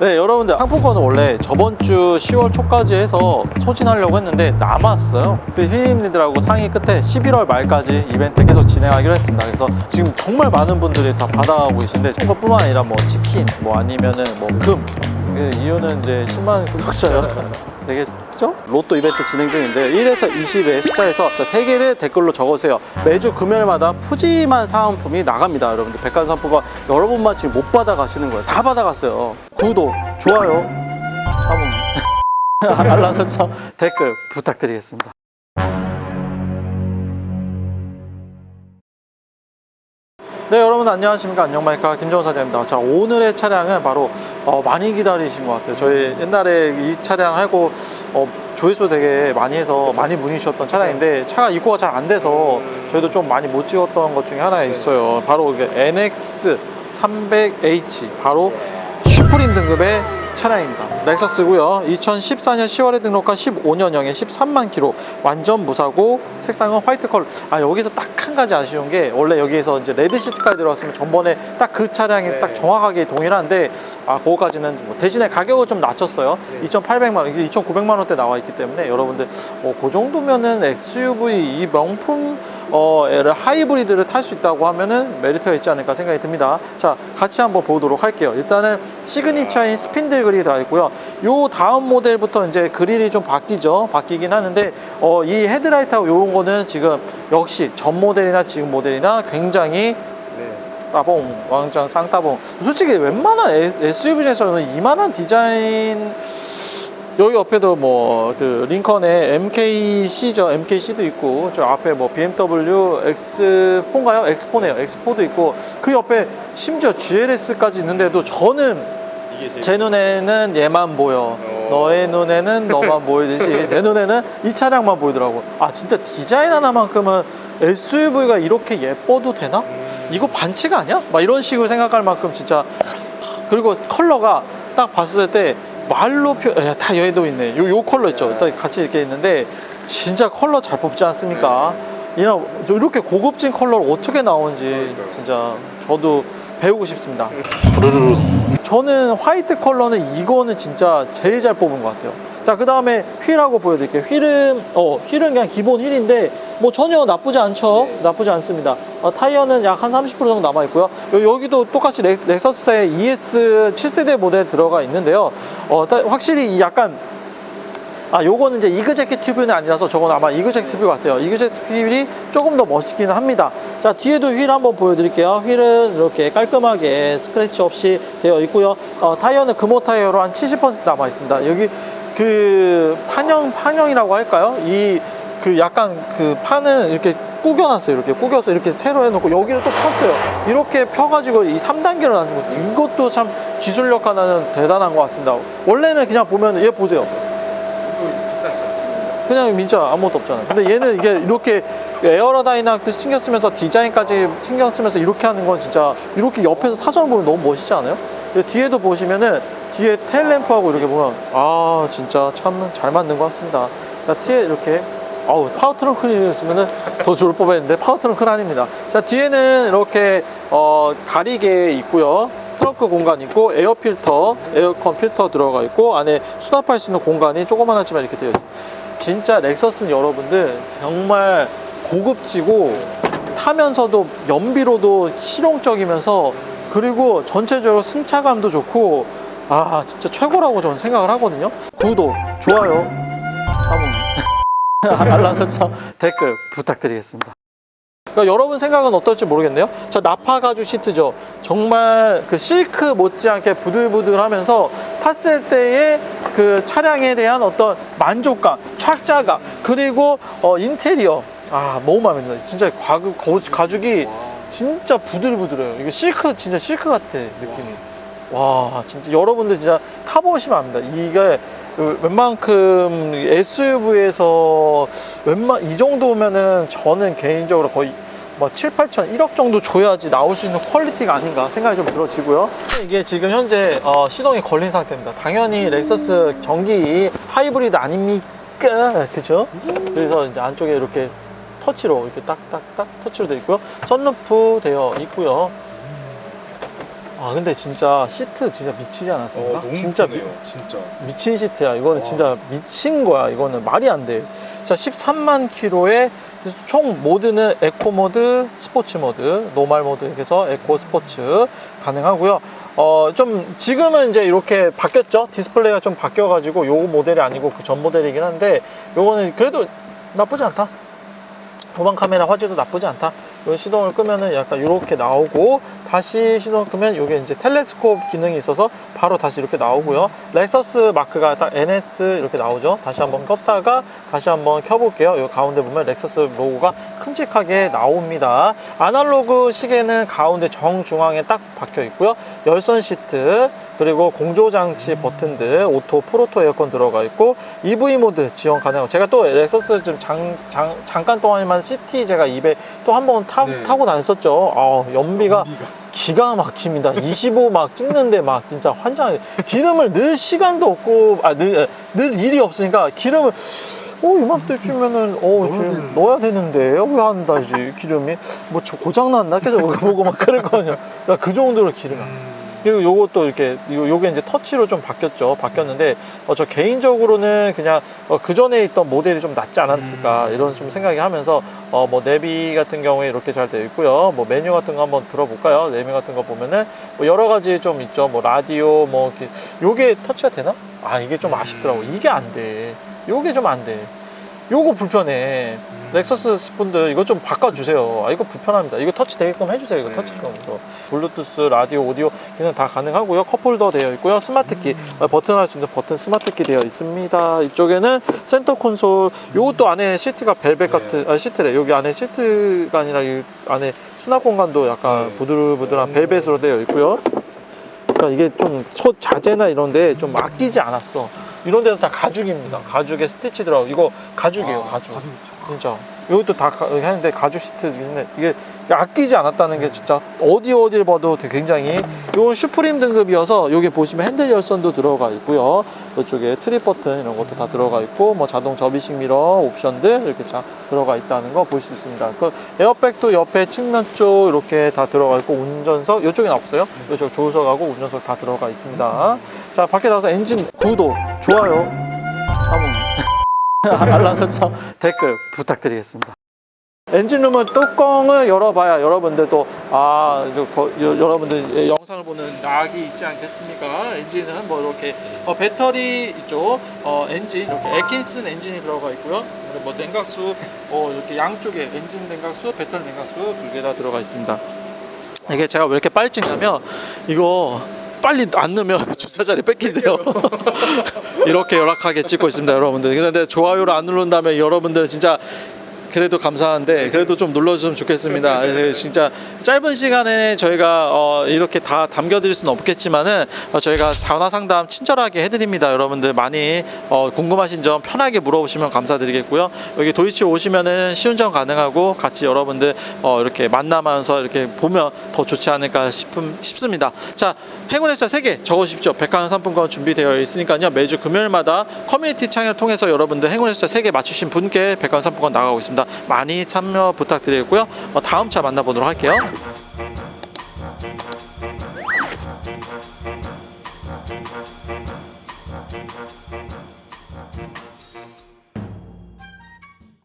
네 여러분들 상품권은 원래 저번 주 10월 초까지 해서 소진하려고 했는데 남았어요. 그 휘님들하고 상의 끝에 11월 말까지 이벤트 계속 진행하기로 했습니다. 그래서 지금 정말 많은 분들이 다 받아가고 계신데 그것뿐만 아니라 뭐 치킨 뭐 아니면은 뭐금 그 이유는 이제 10만 구독자요 되겠죠? 로또 이벤트 진행 중인데 1에서 20의 숫자에서 3개를 댓글로 적어주세요. 매주 금요일마다 푸짐한 사은품이 나갑니다 여러분들. 백화상품권 여러분만 지금 못 받아가시는 거예요. 다 받아갔어요. 구독, 좋아요, 사문 알람 설정, 댓글 부탁드리겠습니다 네 여러분 안녕하십니까? 안녕마이카 김정우 사장입니다. 자 오늘의 차량은 바로 어, 많이 기다리신 것 같아요. 저희 옛날에 이 차량 하고 어, 조회수 되게 많이 해서 많이 문의 주셨던 차량인데 차가 입고가 잘 안 돼서 저희도 좀 많이 못 찍었던 것 중에 하나 있어요. 바로 이게 NX 300H 바로 슈프림 등급의 차량입니다. 렉서스고요. 2014년 10월에 등록한 15년형에 13만 킬로 완전 무사고 색상은 화이트 컬러. 아 여기서 딱 한 가지 아쉬운 게 원래 여기에서 이제 레드 시트까지 들어왔으면 전번에 딱 그 차량이 네. 딱 정확하게 동일한데 아 그거까지는 뭐 대신에 가격을 좀 낮췄어요. 네. 2,800만 원, 이게 2,900만 원대 나와 있기 때문에 여러분들 어, 그 정도면은 SUV 이 명품 어, 하이브리드를 탈 수 있다고 하면은 메리트가 있지 않을까 생각이 듭니다. 자, 같이 한번 보도록 할게요. 일단은 시그니처인 스핀들 그릴이 다 있고요. 요 다음 모델부터 이제 그릴이 좀 바뀌죠. 바뀌긴 하는데 어, 이 헤드라이트하고 요런 거는 지금 역시 전 모델이나 지금 모델이나 굉장히 네. 따봉, 왕짱 쌍따봉. 솔직히 웬만한 SUV 중에서는 이만한 디자인 여기 옆에도 뭐 그 링컨의 MKC죠. MKC도 있고 저 앞에 뭐 BMW X4인가요? X4네요. X4도 있고 그 옆에 심지어 GLS까지 있는데도 저는 제일 제 눈에는 얘만 보여. 어. 너의 눈에는 너만 보이듯이 제 눈에는 이 차량만 보이더라고. 아 진짜 디자인 하나만큼은 SUV가 이렇게 예뻐도 되나? 음. 이거 반칙 아니야? 막 이런 식으로 생각할 만큼 진짜 그리고 컬러가 딱 봤을 때 말로 표, 야, 다 여기도 있네. 요, 요 컬러 있죠. 네. 딱 같이 이렇게 있는데 진짜 컬러 잘 뽑지 않습니까? 이런 이렇게 고급진 컬러를 어떻게 나오는지. 진짜 저도 배우고 싶습니다. 부르르. 저는 화이트 컬러는 이거는 진짜 제일 잘 뽑은 것 같아요. 자, 그 다음에 휠하고 보여드릴게요. 휠은, 어, 휠은 그냥 기본 휠인데, 뭐 전혀 나쁘지 않죠? 네. 나쁘지 않습니다. 어, 타이어는 약 한 30% 정도 남아있고요. 여, 기도 똑같이 렉, 렉서스의 ES 7세대 모델 들어가 있는데요. 어, 따- 확실히 이 약간, 아, 요거는 이제 이그제키 튜브는 아니라서 저건 아마 이그제키 튜브 같아요. 이그제키 튜브이 조금 더 멋있기는 합니다. 자, 뒤에도 휠 한번 보여드릴게요. 휠은 이렇게 깔끔하게 스크래치 없이 되어 있고요. 어, 타이어는 금호 타이어로 한 70% 남아 있습니다. 여기 그 판형, 판형이라고 할까요? 이 그 약간 그 판을 이렇게 구겨놨어요. 이렇게 구겨서 이렇게 세로 해놓고 여기를 또 폈어요. 이렇게 펴가지고 이 3단계로 나는 거 이것도 참 기술력 하나는 대단한 것 같습니다. 원래는 그냥 보면 얘 보세요. 그냥 민자 아무것도 없잖아요. 근데 얘는 이게 이렇게 에어로다이나믹도 신경 쓰면서 디자인까지 신경 쓰면서 이렇게 하는 건 진짜 이렇게 옆에서 사선을 보면 너무 멋있지 않아요? 뒤에도 보시면은 뒤에 테일램프하고 이렇게 보면 아 진짜 참 잘 만든 것 같습니다. 자 뒤에 이렇게 아우 파워 트렁크를 있으면은 더 좋을 법했는데 파워 트렁크는 아닙니다. 자 뒤에는 이렇게 어 가리개 있고요. 트렁크 공간 있고 에어 필터, 에어컨 필터 들어가 있고 안에 수납할 수 있는 공간이 조그만하지만 이렇게 되어 있어요. 진짜 렉서스는 여러분들 정말 고급지고 타면서도 연비로도 실용적이면서 그리고 전체적으로 승차감도 좋고 아 진짜 최고라고 저는 생각을 하거든요. 구독, 좋아요, 사문, 알람 설정, 댓글 부탁드리겠습니다. 그러니까 여러분 생각은 어떨지 모르겠네요. 저 나파 가죽 시트죠. 정말 그 실크 못지않게 부들부들하면서 탔을 때의 그 차량에 대한 어떤 만족감, 착자감, 그리고 어, 인테리어. 아 너무 마음에 들어요. 진짜 가죽, 거- 가죽이 와. 진짜 부들부들해요. 이게 실크 진짜 실크 같아 느낌이. 와 진짜 여러분들 진짜 타보시면 압니다. 이게 웬만큼 SUV에서 웬만 이 정도면은 저는 개인적으로 거의 뭐 7, 8천, 1억 정도 줘야지 나올 수 있는 퀄리티가 아닌가 생각이 좀 들어지고요. 이게 지금 현재 어, 시동이 걸린 상태입니다. 당연히 렉서스 전기 하이브리드 아닙니까? 그죠? 그래서 이제 안쪽에 이렇게 터치로 이렇게 딱딱딱 터치로 되어 있고요. 선루프 되어 있고요. 아 근데 진짜 시트 진짜 미치지 않았습니까? 어, 너무 진짜 편해요. 진짜. 미친 시트야. 이거는 와. 진짜 미친 거야. 이거는 말이 안 돼. 자, 13만 킬로에 총 모드는 에코 모드, 스포츠 모드, 노말 모드 해서 에코 스포츠 가능하고요. 어, 좀 지금은 이제 이렇게 바뀌었죠. 디스플레이가 좀 바뀌어 가지고 요 모델이 아니고 그 전 모델이긴 한데 요거는 그래도 나쁘지 않다. 후방 카메라 화질도 나쁘지 않다. 요 시동을 끄면은 약간 이렇게 나오고 다시 시동을 끄면 이게 이제 텔레스콥 기능이 있어서 바로 다시 이렇게 나오고요. 렉서스 마크가 딱 NS 이렇게 나오죠. 다시 한번 껐다가 다시 한번 켜볼게요. 요 가운데 보면 렉서스 로고가 큼직하게 나옵니다. 아날로그 시계는 가운데 정중앙에 딱 박혀 있고요. 열선 시트 그리고 공조 장치 버튼들 오토 프로토 에어컨 들어가 있고 EV 모드 지원 가능하고 제가 또 렉서스 좀 장, 장, 잠깐 동안만 CT 제가 입에 또 한번 네. 타고 다녔었죠. 아, 연비가 연비가. 기가 막힙니다. 25 막 찍는데 막 진짜 환장. 기름을 넣을 시간도 없고 아늘 늘 일이 없으니까 기름을 어 이맘때쯤면은 어 지금 되는데. 넣어야 되는데 왜 한다 이제 기름이 뭐 저 고장 났나 계속 보고 막거 아니야. 야그 정도로 기름이. 안 음. 그리고 요것도 이렇게 요- 요게 이제 터치로 좀 바뀌었죠. 바뀌었는데 어, 저 개인적으로는 그냥 어, 그 전에 있던 모델이 좀 낫지 않았을까 음. 이런 좀 생각이 하면서 어, 뭐 내비 같은 경우에 이렇게 잘 되어 있고요. 뭐 메뉴 같은 거 한번 들어볼까요? 메뉴 같은 거 보면은 뭐 여러 가지 좀 있죠. 뭐 라디오 뭐 이렇게 요게 터치가 되나? 아 이게 좀 음. 아쉽더라고. 이게 안 돼. 요게 좀 안 돼. 요거 불편해. 음. 렉서스 분들 이거 좀 바꿔주세요. 아, 이거 불편합니다. 이거 터치 되게끔 해주세요. 이거 네. 터치 좀. 이거. 블루투스, 라디오, 오디오 기능 다 가능하고요. 컵홀더 되어 있고요. 스마트키 음. 어, 버튼 할 수 있는 버튼 스마트키 되어 있습니다. 이쪽에는 센터 콘솔. 요것도 안에 시트가 벨벳 네. 같은 아, 시트래. 여기 안에 시트가 아니라 이 안에 수납 공간도 약간 네. 부들부들한 오. 벨벳으로 되어 있고요. 그러니까 이게 좀 소 자재나 이런데 좀 아끼지 않았어. 이런 데는 다 가죽입니다. 가죽에 스티치 들어가고 이거 가죽이에요. 아, 가죽. 가죽. 진짜 이것도 다 가- 하는데 가죽 시트인데 이게 아끼지 않았다는 게 진짜 어디 어디를 봐도 되게 굉장히 이건 슈프림 등급이어서 여기 보시면 핸들 열선도 들어가 있고요 이쪽에 트립 버튼 이런 것도 다 들어가 있고 뭐 자동 접이식 미러 옵션들 이렇게 다 들어가 있다는 거 볼 수 있습니다 그 에어백도 옆에 측면 쪽 이렇게 다 들어가 있고 운전석 이쪽에는 없어요 이쪽 조수석하고 운전석 다 들어가 있습니다 자 밖에 나가서 엔진 구도 좋아요 사모님 알람 설정 댓글 부탁드리겠습니다. 엔진룸은 뚜껑을 열어봐야 여러분들도 아 여러분들 영상을 보는 낙이 있지 않겠습니까? 엔진은 뭐 이렇게 어, 배터리 있죠. 어, 엔진 이렇게 에킨슨 엔진이 들어가 있고요. 뭐 냉각수 어, 이렇게 양쪽에 엔진 냉각수, 배터리 냉각수 두 개 다 들어가 있습니다. 이게 제가 왜 이렇게 빨리 찍냐면 이거 빨리 안 넣으면 주차 자리 뺏긴대요. 이렇게 열악하게 찍고 있습니다, 여러분들. 그런데 좋아요를 안 누른다면 여러분들은 진짜 그래도 감사한데 그래도 좀 눌러주시면 좋겠습니다. 진짜 짧은 시간에 저희가 어, 이렇게 다 담겨드릴 수는 없겠지만은 어, 저희가 전화 상담 친절하게 해드립니다. 여러분들 많이 어, 궁금하신 점 편하게 물어보시면 감사드리겠고요. 여기 도이치 오시면은 시운전 가능하고 같이 여러분들 어, 이렇게 만나면서 이렇게 보면 더 좋지 않을까 싶음, 싶습니다. 자, 행운의 숫자 3개 적으십시오. 백화점 상품권 준비되어 있으니까요. 매주 금요일마다 커뮤니티 창을 통해서 여러분들 행운의 숫자 3개 맞추신 분께 백화점 상품권 나가고 있습니다. 많이 참여 부탁드리고요. 어, 다음 차 만나보도록 할게요.